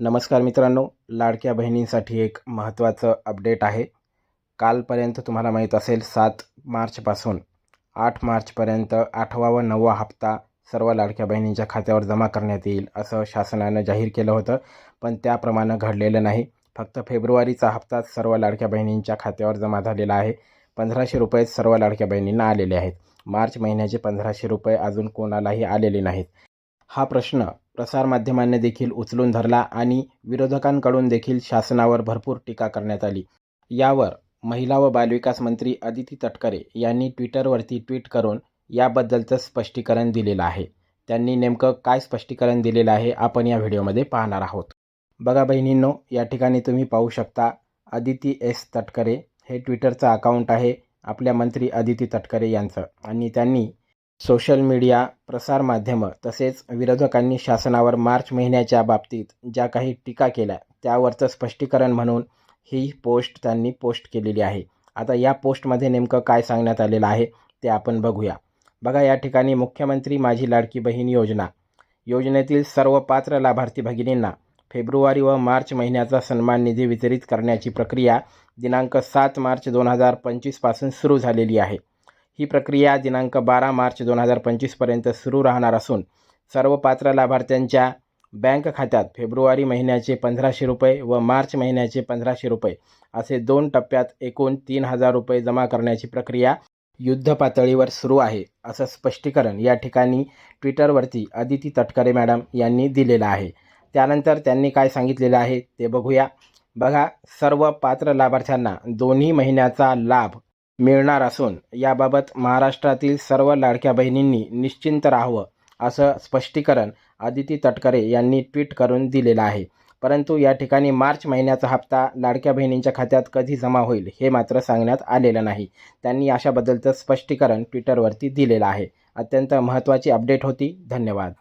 नमस्कार मित्रांनो लाडक्या बहिणींसाठी एक महत्त्वाचं अपडेट आहे. कालपर्यंत तुम्हाला माहीत असेल सात मार्चपासून आठ मार्चपर्यंत आठवा व नववा हप्ता सर्व लाडक्या बहिणींच्या खात्यावर जमा करण्यात येईल असं शासनानं जाहीर केलं होतं. पण त्याप्रमाणे घडलेलं नाही. फक्त फेब्रुवारीचा हप्ताच सर्व लाडक्या बहिणींच्या खात्यावर जमा झालेला आहे. पंधराशे रुपये सर्व लाडक्या बहिणींना आलेले आहेत. मार्च महिन्याचे पंधराशे रुपये अजून कोणालाही आलेले नाहीत. हा प्रश्न प्रसारमाध्यमांनी देखील उचलून धरला आणि विरोधकांकडून देखील शासनावर भरपूर टीका करण्यात आली. यावर महिला व बालविकास मंत्री अदिती तटकरे यांनी ट्विटरवरती ट्विट करून याबद्दलचं स्पष्टीकरण दिलेलं आहे. त्यांनी नेमकं काय स्पष्टीकरण दिलेलं आहे आपण या व्हिडिओमध्ये पाहणार आहोत. बघा बहिणींनो या ठिकाणी तुम्ही पाहू शकता अदिती एस तटकरे हे ट्विटरचं अकाउंट आहे आपल्या मंत्री अदिती तटकरे यांचं आणि त्यांनी सोशल मीडिया प्रसारमाध्यमं तसेच विरोधकांनी शासनावर मार्च महिन्याच्या बाबतीत ज्या काही टीका केल्या त्यावरचं स्पष्टीकरण म्हणून ही पोस्ट त्यांनी पोस्ट केलेली आहे. आता या पोस्टमध्ये नेमकं काय सांगण्यात आलेलं आहे ते आपण बघूया. बघा या ठिकाणी मुख्यमंत्री माझी लाडकी बहीण योजना. योजनेतील सर्व पात्र लाभार्थी भगिनींना फेब्रुवारी व मार्च महिन्याचा सन्मान निधी वितरित करण्याची प्रक्रिया दिनांक सात मार्च दोन हजार पंचवीसपासून सुरू झालेली आहे. ही प्रक्रिया दिनांक बारा मार्च दोन हजार पंचवीसपर्यंत सुरू राहणार असून सर्व पात्र लाभार्थ्यांच्या बँक खात्यात फेब्रुवारी महिन्याचे पंधराशे रुपये व मार्च महिन्याचे पंधराशे रुपये असे दोन टप्प्यात एकूण तीन हजार रुपये जमा करण्याची प्रक्रिया युद्ध पातळीवर सुरू आहे असं स्पष्टीकरण या ठिकाणी ट्विटरवरती अदिती तटकरे मॅडम यांनी दिलेलं आहे. त्यानंतर त्यांनी काय सांगितलेलं आहे ते बघूया. बघा सर्व पात्र लाभार्थ्यांना दोन्ही महिन्याचा लाभ मिळणार असून याबाबत महाराष्ट्रातील सर्व लाडक्या बहिणींनी निश्चिंत राहावं असं स्पष्टीकरण अदिती तटकरे यांनी ट्विट करून दिलेलं आहे. परंतु या ठिकाणी मार्च महिन्याचा हप्ता लाडक्या बहिणींच्या खात्यात कधी जमा होईल हे मात्र सांगण्यात आलेलं नाही. त्यांनी अशाबद्दलचं स्पष्टीकरण ट्विटरवरती दिलेलं आहे. अत्यंत महत्त्वाची अपडेट होती. धन्यवाद.